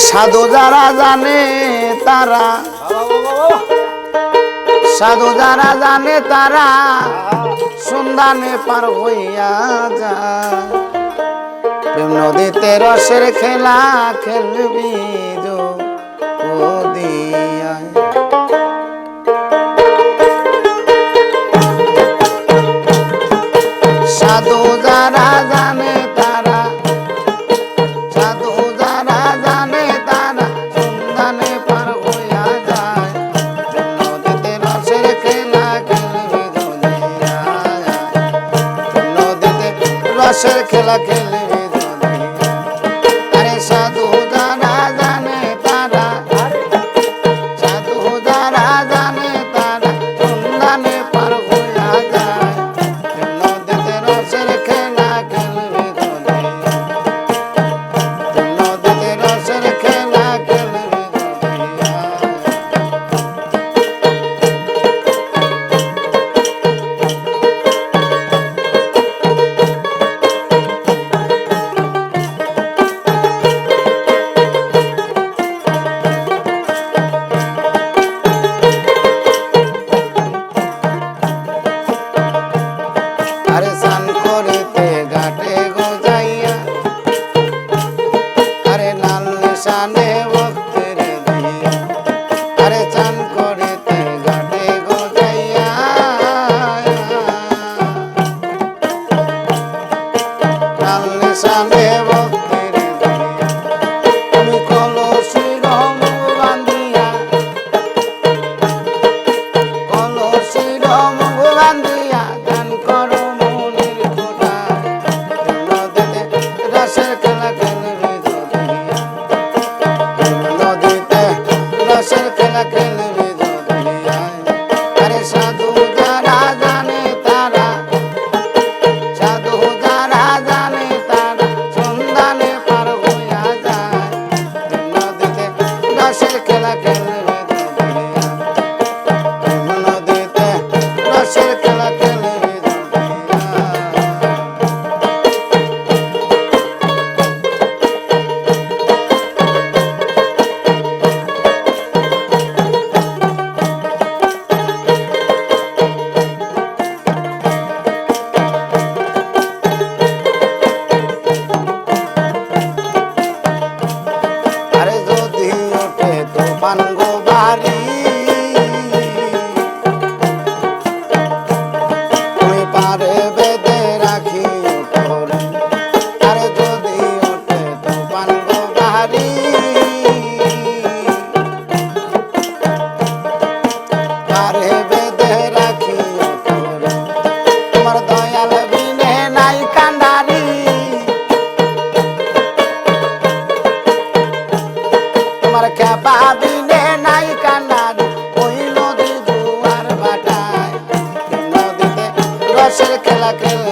সাধু যারা জানে তারা, সাধু যারা জানে তারা সুন্দানে পার হইয়া যা নদীতে রসের খেলা খেলবি তাসের খেলা খেলে la cara. I'm gonna Mangobar. la crema.